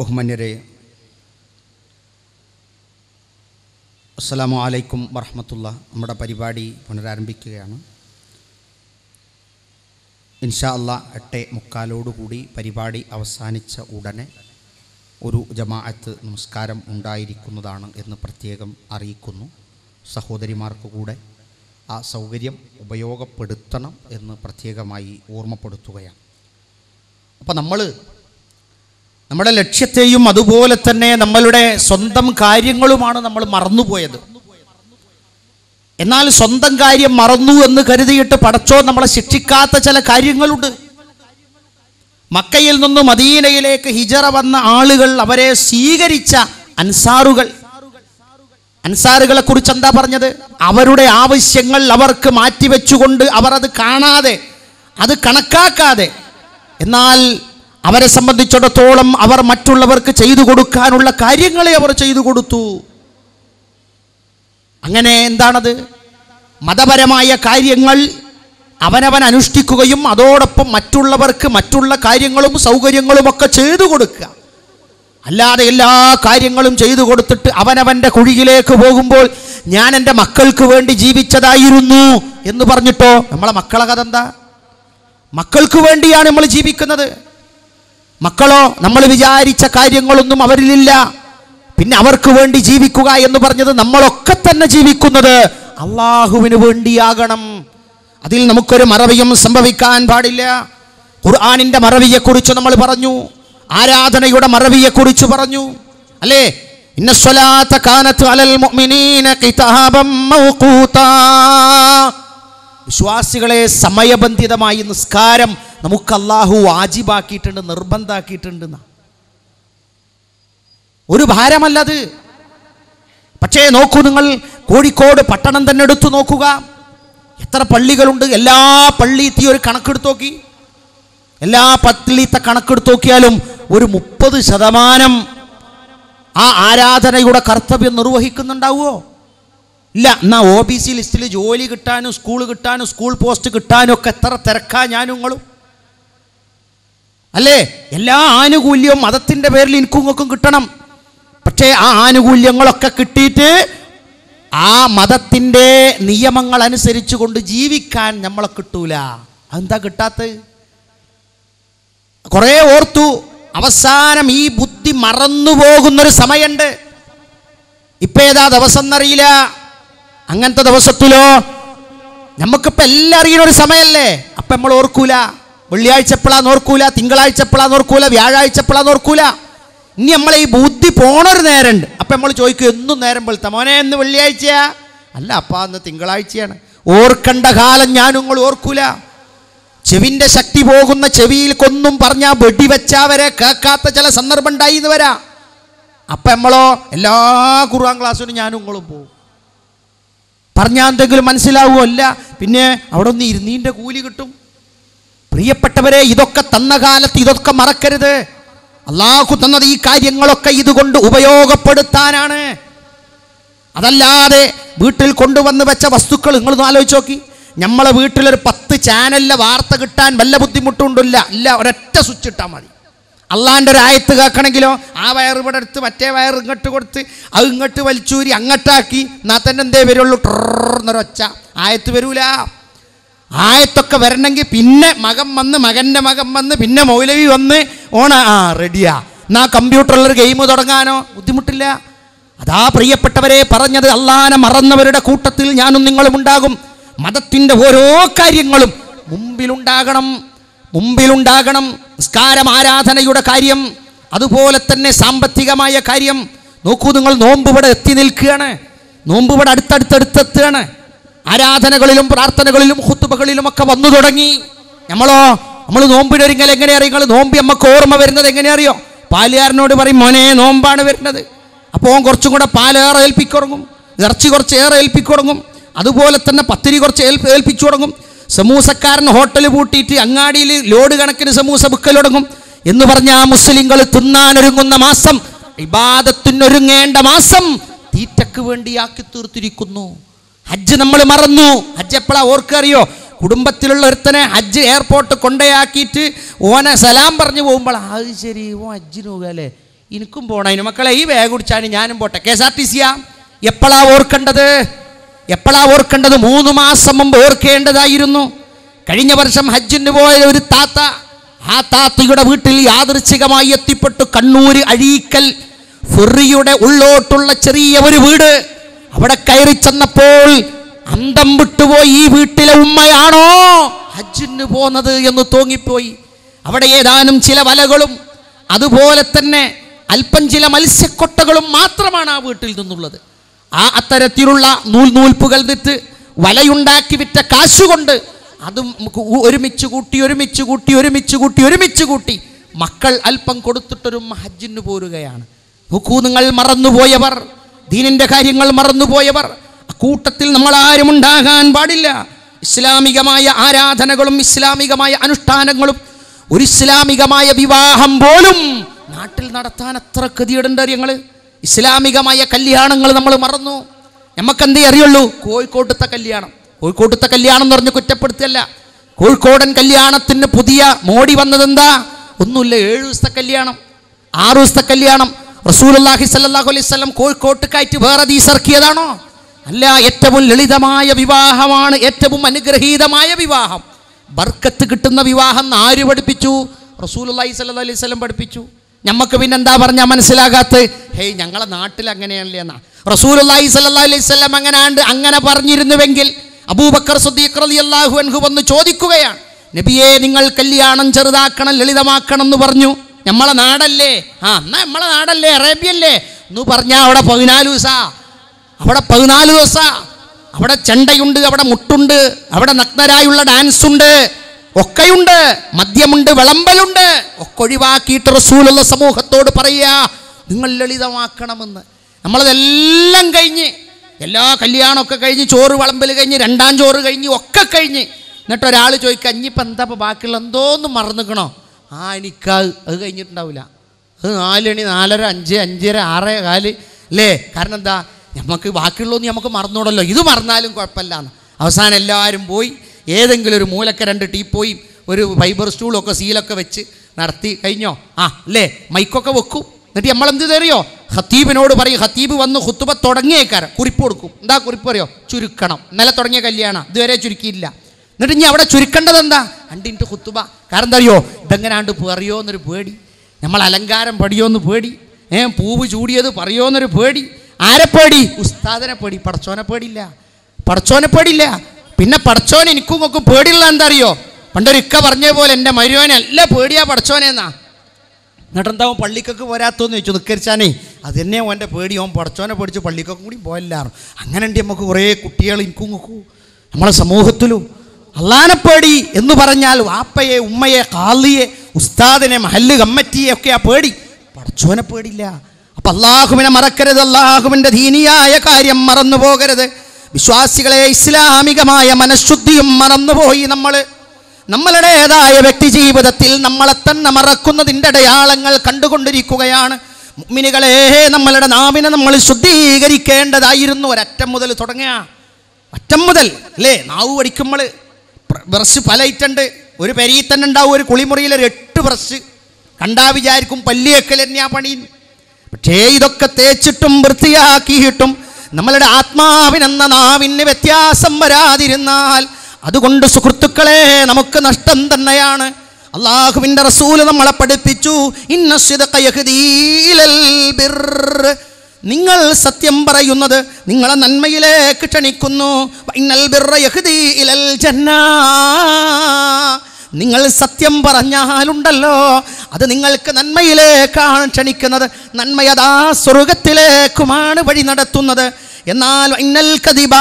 ബഹുമാന്യരെ അസ്സലാമു അലൈക്കും വറഹമത്തുള്ള നമ്മുടെ പരിപാടി പുനരാരംഭിക്കുകയാണ്. ഇൻഷാ അല്ല എട്ട് മുക്കാലോടുകൂടി പരിപാടി അവസാനിച്ച ഉടനെ ഒരു ജമാഅത്ത് നമസ്കാരം ഉണ്ടായിരിക്കുന്നതാണ് എന്ന് പ്രത്യേകം അറിയിക്കുന്നു. സഹോദരിമാർക്ക് കൂടെ ആ സൗകര്യം ഉപയോഗപ്പെടുത്തണം എന്ന് പ്രത്യേകമായി ഓർമ്മപ്പെടുത്തുകയാണ്. അപ്പോൾ നമ്മൾ നമ്മുടെ ലക്ഷ്യത്തെയും അതുപോലെ തന്നെ നമ്മളുടെ സ്വന്തം കാര്യങ്ങളുമാണ് നമ്മൾ മറന്നുപോയത്. എന്നാൽ സ്വന്തം കാര്യം മറന്നു എന്ന് കരുതിയിട്ട് പടച്ചോ നമ്മളെ ശിക്ഷിക്കാത്ത ചില കാര്യങ്ങളുണ്ട്. മക്കയിൽ നിന്ന് മദീനയിലേക്ക് ഹിജറ വന്ന ആളുകൾ അവരെ സ്വീകരിച്ച അൻസാറുകൾ. അൻസാറുകളെ കുറിച്ച് എന്താ പറഞ്ഞത്? അവരുടെ ആവശ്യങ്ങൾ അവർക്ക് മാറ്റിവെച്ചുകൊണ്ട് അവർ അത് കാണാതെ അത് കണക്കാക്കാതെ എന്നാൽ അവരെ സംബന്ധിച്ചിടത്തോളം അവർ മറ്റുള്ളവർക്ക് ചെയ്തു കൊടുക്കാനുള്ള കാര്യങ്ങളെ അവർ ചെയ്തു കൊടുത്തു. അങ്ങനെ എന്താണത്? മതപരമായ കാര്യങ്ങൾ അവനവൻ അനുഷ്ഠിക്കുകയും അതോടൊപ്പം മറ്റുള്ളവർക്ക് മറ്റുള്ള കാര്യങ്ങളും സൗകര്യങ്ങളും ഒക്കെ ചെയ്തു കൊടുക്കുക. അല്ലാതെ എല്ലാ കാര്യങ്ങളും ചെയ്തു കൊടുത്തിട്ട് അവനവന്റെ കുഴിയിലേക്ക് പോകുമ്പോൾ ഞാൻ എന്റെ മക്കൾക്ക് വേണ്ടി ജീവിച്ചതായിരുന്നു എന്ന് പറഞ്ഞിട്ടോ? നമ്മളെ മക്കളെ കഥ എന്താ? മക്കൾക്ക് വേണ്ടിയാണ് നമ്മൾ ജീവിക്കുന്നത്. മക്കളോ നമ്മൾ വിചാരിച്ച കാര്യങ്ങളൊന്നും അവരിലില്ല. പിന്നെ അവർക്ക് വേണ്ടി ജീവിക്കുക എന്ന് പറഞ്ഞത് നമ്മളൊക്കെ തന്നെ ജീവിക്കുന്നത് അള്ളാഹുവിന് വേണ്ടിയാകണം. അതിൽ നമുക്കൊരു മറവിയും സംഭവിക്കാൻ പാടില്ല. ഖുർആാനിന്റെ മറവിയെക്കുറിച്ച് നമ്മൾ പറഞ്ഞു ആരാധനയുടെ മറവിയെക്കുറിച്ച് പറഞ്ഞു. അല്ലേ? അലൽ വിശ്വാസികളെ സമയബന്ധിതമായി നിസ്കാരം നമുക്ക് അള്ളാഹു വാജിബാക്കിയിട്ടുണ്ട് നിർബന്ധാക്കിയിട്ടുണ്ട് ഒരു ഒരു ഭാരമല്ലത്. പക്ഷേ നോക്കൂ നിങ്ങൾ കോഴിക്കോട് പട്ടണം തന്നെ എടുത്തു നോക്കുക. എത്ര പള്ളികളുണ്ട് എല്ലാ പള്ളി തീ ഒരു കണക്കെടുത്ത് നോക്കി. എല്ലാ പള്ളിത്തെ കണക്കെടുത്ത് നോക്കിയാലും ഒരു മുപ്പത് ശതമാനം ആ ആരാധനയുടെ കർത്തവ്യം നിർവഹിക്കുന്നുണ്ടാവുമോ? ഇല്ല എന്നാ ഒ ബി സി ലിസ്റ്റിൽ ജോലി കിട്ടാനും സ്കൂൾ കിട്ടാനും സ്കൂൾ പോസ്റ്റ് കിട്ടാനും ഒക്കെ എത്ര തിരക്കാ ഞാനും നിങ്ങളും. അല്ലേ? എല്ലാ ആനുകൂല്യവും മതത്തിന്റെ പേരിൽ എനിക്കും കിട്ടണം. പക്ഷേ ആ ആനുകൂല്യങ്ങളൊക്കെ കിട്ടിയിട്ട് ആ മതത്തിന്റെ നിയമങ്ങൾ അനുസരിച്ച് കൊണ്ട് ജീവിക്കാൻ നമ്മളെ കിട്ടൂല. അതെന്താ കിട്ടാത്തത്? കുറേ ഓർത്തു. അവസാനം ഈ ബുദ്ധി മറന്നു പോകുന്നൊരു സമയമുണ്ട് ഇപ്പം ഏതാ ദിവസം എന്നറിയില്ല അങ്ങനത്തെ ദിവസത്തിലോ? നമുക്കിപ്പോൾ എല്ലാം അറിയുന്ന ഒരു സമയല്ലേ? അപ്പം നമ്മൾ ഓർക്കൂല. വെള്ളിയാഴ്ച എപ്പോഴാന്ന് നോർക്കൂല തിങ്കളാഴ്ച എപ്പോഴാന്ന് നോർക്കൂല വ്യാഴാഴ്ച എപ്പോഴാന്ന് നോർക്കൂല. ഇനി നമ്മളെ ഈ ബുദ്ധി പോണൊരു നേരമുണ്ട് അപ്പം നമ്മൾ ചോദിക്കും എന്നും നേരം വെളുത്ത മോനെ എന്ന് വെള്ളിയാഴ്ചയാ? അല്ല അപ്പ അന്ന് തിങ്കളാഴ്ചയാണ്. ഓർക്കണ്ട കാലം ഞാനും നിങ്ങൾ ഓർക്കൂല. ചെവിന്റെ ശക്തി പോകുന്ന ചെവിയിൽ കൊന്നും പറഞ്ഞാൽ വെടിവെച്ചാവരെ കേൾക്കാത്ത ചില സന്ദർഭം ഉണ്ടായി എന്ന് വരാം. അപ്പം നമ്മളോ എല്ലാ ഖുർആൻ ക്ലാസ്സിനും ഞാനും നിങ്ങളും പോകും പറഞ്ഞാൽ എന്തെങ്കിലും മനസ്സിലാവുമോ? അല്ല പിന്നെ അവിടെ ഒന്ന് ഇരുന്നീന്റെ കൂലി കിട്ടും. പ്രിയപ്പെട്ടവരെ ഇതൊക്കെ തന്ന കാലത്ത് ഇതൊക്കെ മറക്കരുത്. അള്ളാഹു തന്നത് ഈ കാര്യങ്ങളൊക്കെ ഇതുകൊണ്ട് ഉപയോഗപ്പെടുത്താനാണ്. അതല്ലാതെ വീട്ടിൽ കൊണ്ടുവന്ന് വെച്ച വസ്തുക്കൾ നിങ്ങൾ ആലോചിച്ച് നോക്കി. നമ്മളെ വീട്ടിലൊരു പത്ത് ചാനലിലെ വാർത്ത കിട്ടാൻ വല്ല ബുദ്ധിമുട്ടുണ്ടല്ല. ഇല്ല ഒരൊറ്റ സ്വിച്ച് ഇട്ടാൽ മതി. അള്ളാന്റെ ഒരു ആയത്ത് കേൾക്കണമെങ്കിലോ ആ വയർ ഇവിടെ എടുത്ത് മറ്റേ വയർ ഇങ്ങോട്ട് കൊടുത്ത് അത് ഇങ്ങോട്ട് വലിച്ചൂരി അങ്ങോട്ടാക്കി എന്നാൽ തന്നെ എന്തേ വരുള്ളൂ? ടർന്നൊരൊച്ച ആയത്ത് വരൂല. ആയത്തൊക്കെ വരണമെങ്കിൽ പിന്നെ മകൻ വന്ന് മകന്റെ മകൻ വന്ന് പിന്നെ മൗലവി വന്ന് ഓണ ആ റെഡിയാ എന്നാ കമ്പ്യൂട്ടറിലൊരു ഗെയിം തുടങ്ങാനോ? ബുദ്ധിമുട്ടില്ല. അതാ പ്രിയപ്പെട്ടവരെ പറഞ്ഞത് അള്ളാനെ മറന്നവരുടെ കൂട്ടത്തിൽ ഞാനും നിങ്ങളും ഉണ്ടാകും. മതത്തിന്റെ ഓരോ കാര്യങ്ങളും മുമ്പിലുണ്ടാകണം മുമ്പിലുണ്ടാകണം. നിസ്കാരം ആരാധനയുടെ കാര്യം അതുപോലെ തന്നെ സാമ്പത്തികമായ കാര്യം. നോക്കൂ നിങ്ങൾ നോമ്പ് ഇവിടെ എത്തി നിൽക്കുകയാണ്. നോമ്പ് ഇവിടെ അടുത്തടുത്തടുത്തെത്തുകയാണ്. ആരാധനകളിലും പ്രാർത്ഥനകളിലും ഹുത്തുബകളിലും ഒക്കെ വന്നു തുടങ്ങി. നമ്മളോ നമ്മൾ നോമ്പിനൊരുങ്ങൽ എങ്ങനെ അറിയുങ്ങൾ നോമ്പി നമ്മക്ക് ഓർമ്മ വരുന്നത് എങ്ങനെ അറിയോ? പാലുകാരനോട് പറയും മോനെ നോമ്പാണ് വരുന്നത്. അപ്പോൾ ഓൻ കുറച്ചും കൂടെ പാലേറെ ഏൽപ്പിക്കുറങ്ങും ഇറച്ചി കുറച്ച് ഏറെ ഏൽപ്പിക്കുറങ്ങും അതുപോലെ തന്നെ പത്തിരി കുറച്ച് ഏൽപ്പ് ഏൽപ്പിച്ചു തുടങ്ങും. സമൂസക്കാരൻ ഹോട്ടൽ പൂട്ടിയിട്ട് അങ്ങാടിയിൽ ലോഡ് കണക്കിന് സമൂസ ബുക്കൽ തുടങ്ങും എന്ന് പറഞ്ഞ ആ മുസ്ലിങ്ങൾ തിന്നാനൊരുങ്ങുന്ന മാസം ഇബാദത്തിനൊരുങ്ങേണ്ട മാസം തീറ്റക്ക് വേണ്ടിയാക്കി തീർത്തിരിക്കുന്നു ഹജ്ജ് നമ്മൾ മറന്നു. ഹജ്ജ് എപ്പോഴാ ഓർക്കറിയോ കുടുംബത്തിലുള്ള ഒരുത്തനെ ഹജ്ജ് എയർപോർട്ട് കൊണ്ടയാക്കിയിട്ട് ഓനെ സലാം പറഞ്ഞു പോകുമ്പോൾ അത് ശരി ഓ ഹജ്ജിന് പോകല്ലേ എനിക്കും എനിക്കും പോണതിന് മക്കളെ ഈ വേഗം കുടിച്ചാണ് ഞാനും പോട്ടെ. കെ എസ് ആർ ടി സിയാ എപ്പോഴാ ഓർക്കേണ്ടത്? എപ്പോഴാ ഓർക്കേണ്ടത്? മൂന്ന് മാസം മുമ്പ് ഓർക്കേണ്ടതായിരുന്നു. കഴിഞ്ഞ വർഷം ഹജ്ജിന് പോയ ഒരു താത്ത ആ താത്തയുടെ വീട്ടിൽ യാദൃച്ഛികമായി എത്തിപ്പെട്ടു. കണ്ണൂര് അഴീക്കൽ ഫെറിയുടെ ഉള്ളോട്ടുള്ള ചെറിയ ഒരു വീട്. അവിടെ കയറി ചെന്നപ്പോൾ അന്തം വിട്ടുപോയി ഈ വീട്ടിലെ ഉമ്മയാണോ? ഹജ്ജിന് പോന്നത് എന്ന് തോന്നിപ്പോയി. അവിടെ ഏതാനും ചില വലകളും അതുപോലെ തന്നെ അല്പം ചില മത്സ്യക്കൊട്ടകളും മാത്രമാണ് ആ വീട്ടിൽ നിന്നുള്ളത്. ആ അത്തരത്തിലുള്ള നൂൽ നൂൽപ്പുകൾ വിറ്റ് വലയുണ്ടാക്കി വിറ്റ കാശുകൊണ്ട് അതും ഒരുമിച്ച് കൂട്ടി ഒരുമിച്ച് കൂട്ടി ഒരുമിച്ച് കൂട്ടി ഒരുമിച്ച് കൂട്ടി മക്കൾ അല്പം കൊടുത്തിട്ടൊരു ഹജ്ജിന് പോരുകയാണ്. നോക്കൂ നിങ്ങൾ മറന്നുപോയവർ ദീനിന്റെ കാര്യങ്ങൾ മറന്നുപോയവർ. കൂട്ടത്തിൽ നമ്മൾ ആരും ഉണ്ടാകാൻ പാടില്ല. ഇസ്ലാമികമായ ആരാധനകളും ഇസ്ലാമികമായ അനുഷ്ഠാനങ്ങളും ഒരു ഇസ്ലാമികമായ വിവാഹം പോലും നാട്ടിൽ നടത്താൻ അത്ര കതിയിടേണ്ട കാര്യങ്ങൾ ഇസ്ലാമികമായ കല്യാണങ്ങൾ നമ്മൾ മറന്നു. നമുക്കെന്തേ അറിയുള്ളൂ? കോഴിക്കോട്ടത്തെ കല്യാണം. കോഴിക്കോട്ടത്തെ കല്യാണം എന്ന് പറഞ്ഞ് കുറ്റപ്പെടുത്തല്ല കോഴിക്കോടൻ കല്യാണത്തിന് പുതിയ മോടി വന്നതെന്താ? ഒന്നുമില്ല ഏഴ് ദിവസത്തെ കല്യാണം. ആറു ദിവസത്തെ കല്യാണം. റസൂലുള്ളാഹി സല്ലല്ലാഹു അലൈഹി കോഴിക്കോട്ട് കയറ്റി വേറെ ദീസർക്കിയതാണോ? അല്ല ഏറ്റവും ലളിതമായ വിവാഹമാണ് ഏറ്റവും അനുഗ്രഹീതമായ വിവാഹം. ബർക്കത്ത് കിട്ടുന്ന വിവാഹം ആര് പഠിപ്പിച്ചു? റസൂലുള്ളാഹി സല്ലല്ലാഹു അലൈഹി വസല്ലം പഠിപ്പിച്ചു. നമുക്ക് പിന്നെ എന്താ പറഞ്ഞാൽ മനസ്സിലാകാത്ത ഹേയ് ഞങ്ങളെ നാട്ടിൽ അങ്ങനെയല്ലേ എന്നാ. റസൂലുള്ളാഹി സല്ലല്ലാഹു അലൈഹി വസല്ലം അങ്ങനാണ്ട് അങ്ങനെ പറഞ്ഞിരുന്നുവെങ്കിൽ അബൂബക്കർ സുദ്ദീഖ് അള്ളാഹു അൻഹു വന്ന് ചോദിക്കുകയാണ് നബിയെ നിങ്ങൾ കല്യാണം ചെറുതാക്കണം ലളിതമാക്കണം എന്ന് പറഞ്ഞു. നമ്മളെ നാടല്ലേ? ആ എന്നാ നമ്മളെ നാടല്ലേ? അറേബ്യല്ലേ എന്ന് പറഞ്ഞാൽ അവിടെ പതിനാല് ദിവസാ. അവിടെ പതിനാല് ദിവസ. അവിടെ ചെണ്ടയുണ്ട് അവിടെ മുട്ടുണ്ട് അവിടെ നഗ്നരായുള്ള ഡാൻസ് ഉണ്ട് ഒക്കെയുണ്ട്. മദ്യമുണ്ട് വിളമ്പലുണ്ട്. ഒക്കെ ഒഴിവാക്കിയിട്ട് റസൂലുള്ള സമൂഹത്തോട് പറയുക നിങ്ങൾ ലളിതമാക്കണമെന്ന്. നമ്മളതെല്ലാം കഴിഞ്ഞ് എല്ലാ കല്യാണമൊക്കെ കഴിഞ്ഞ് ചോറ് വിളമ്പൽ കഴിഞ്ഞ് രണ്ടാം ചോറ് കഴിഞ്ഞ് ഒക്കെ കഴിഞ്ഞ് എന്നിട്ട് ഒരാൾ ചോദിക്കുക ഇനിയിപ്പോൾ എന്താ ഇപ്പോൾ ബാക്കിയുള്ള എന്തോന്നും മറന്നിക്കണോ? ആ എനിക്കത് അത് കഴിഞ്ഞിട്ടുണ്ടാവില്ല അത് നാലണി നാലര അഞ്ച് അഞ്ചര ആറ് കാൽ അല്ലേ കാരണം എന്താ? നമുക്ക് ബാക്കിയുള്ളതൊന്നും നമുക്ക് മറന്നോടല്ലോ. ഇത് മറന്നാലും കുഴപ്പമില്ല എന്ന് അവസാനം എല്ലാവരും പോയി ഏതെങ്കിലും ഒരു മൂലക്ക രണ്ട് പോയി ഒരു ഫൈബർ സ്റ്റൂളൊക്കെ സീലൊക്കെ വെച്ച് നടത്തി കഴിഞ്ഞോ? ആ അല്ലേ മൈക്കൊക്കെ വെക്കും. എന്നിട്ട് നമ്മളെന്ത് തെറിയോ? ഹത്തീബിനോട് പറയും ഹത്തീബ് വന്ന് ഹുത്തുബ തുടങ്ങിയേക്കാരം. കുറിപ്പ് കൊടുക്കും. എന്താ കുറിപ്പ് അറിയോ? ചുരുക്കണം. ഇന്നലെ തുടങ്ങിയ കല്യാണം. ഇതുവരെ ചുരുക്കിയില്ല എന്നിട്ട് ഇനി അവിടെ ചുരുക്കേണ്ടത് എന്താ? അണ്ടിന്റെ കുത്തുബ. കാരണം എന്താ അറിയോ? ഇതെങ്ങനാണ്ട് പറയോ എന്നൊരു പേടി. നമ്മൾ അലങ്കാരം പടിയോ എന്ന് പേടി. ഏ പൂവ് ചൂടിയത് പറയോ എന്നൊരു പേടി. ആരെ പേടി? ഉസ്താദിനെ പേടി. പടച്ചോനെ പേടിയില്ല. പടച്ചോനെ പേടിയില്ല. പിന്നെ പടച്ചോൻ എനിക്കും ഒക്കെ പേടിയുള്ള എന്താ അറിയോ? പണ്ടൊരു ഇക്ക പറഞ്ഞ പോലെ എന്റെ മരുവനെ അല്ല പേടിയാ പടച്ചോനെന്നാ എന്നിട്ട് എന്താവും പള്ളിക്കൊക്കെ പോരാത്തോന്ന് ചോദിച്ചു. നിക്കരിച്ചാനേ അത് തന്നെ ഓന്റെ പേടി. ഓൻ പടച്ചോനെ പേടിച്ച് പള്ളിക്കൊക്കെ കൂടി പോയല്ലാറും അങ്ങനെ ഉണ്ട് നമുക്ക് കുറേ കുട്ടികൾ എനിക്കും നോക്കൂ. നമ്മളെ സമൂഹത്തിലും. അള്ളാനെ പേടി എന്ന് പറഞ്ഞാൽ വാപ്പയെ ഉമ്മയെ കാളിയെ ഉസ്താദിനെ മഹല്ല് കമ്മറ്റിയെ ഒക്കെ ആ പേടി. പടച്ചോനെ പേടില്ല അപ്പം അള്ളാഹുവിനെ മറക്കരുത് അള്ളാഹുവിന്റെ ദീനിയായ കാര്യം മറന്നു പോകരുത്. വിശ്വാസികളെ ഇസ്ലാമികമായ മനഃശുദ്ധിയും മറന്നുപോയി നമ്മൾ നമ്മളുടേതായ വ്യക്തി ജീവിതത്തിൽ നമ്മളെ തന്നെ മറക്കുന്നതിന്റെ അടയാളങ്ങൾ കണ്ടുകൊണ്ടിരിക്കുകയാണ്. മുഅ്മിനുകളെ നമ്മളുടെ നാവിനെ നമ്മൾ ശുദ്ധീകരിക്കേണ്ടതായിരുന്നു. ഒരറ്റം മുതൽ തുടങ്ങുക. അറ്റം മുതൽ അല്ലേ? നാവ് പഠിക്കുമ്പോൾ ബ്രഷ് പല ഐറ്റുണ്ട് ഒരു പെരിയിൽ തന്നെ ഉണ്ടാവും ഒരു കുളിമുറിയിൽ ഒരു എട്ട് ബ്രഷ് കണ്ടാ വിചാരിക്കും പല്ലിയൊക്കെ തന്നെയാ പണി. പക്ഷേ ഇതൊക്കെ തേച്ചിട്ടും വൃത്തിയാക്കിയിട്ടും നമ്മളുടെ ആത്മാവിനെന്ന നാവിന് വ്യത്യാസം വരാതിരുന്നാൽ അതുകൊണ്ട് സുഹൃത്തുക്കളെ നമുക്ക് നഷ്ടം തന്നെയാണ്. അള്ളാഹുവിന്റെ റസൂൽ നമ്മളെ പഠിപ്പിച്ചു. ഇന്ന നിങ്ങൾ സത്യം പറയുന്നത് നിങ്ങളെ നന്മയിലേക്ക് ക്ഷണിക്കുന്നു. നിങ്ങൾ സത്യം പറഞ്ഞാലുണ്ടല്ലോ അത് നിങ്ങൾക്ക് നന്മയിലേക്കാണ് ക്ഷണിക്കുന്നത്. നന്മയതാ സ്വർഗത്തിലേക്കുമാണ് വഴി നടത്തുന്നത്. എന്നാൽ ഇന്നൽ കദിബ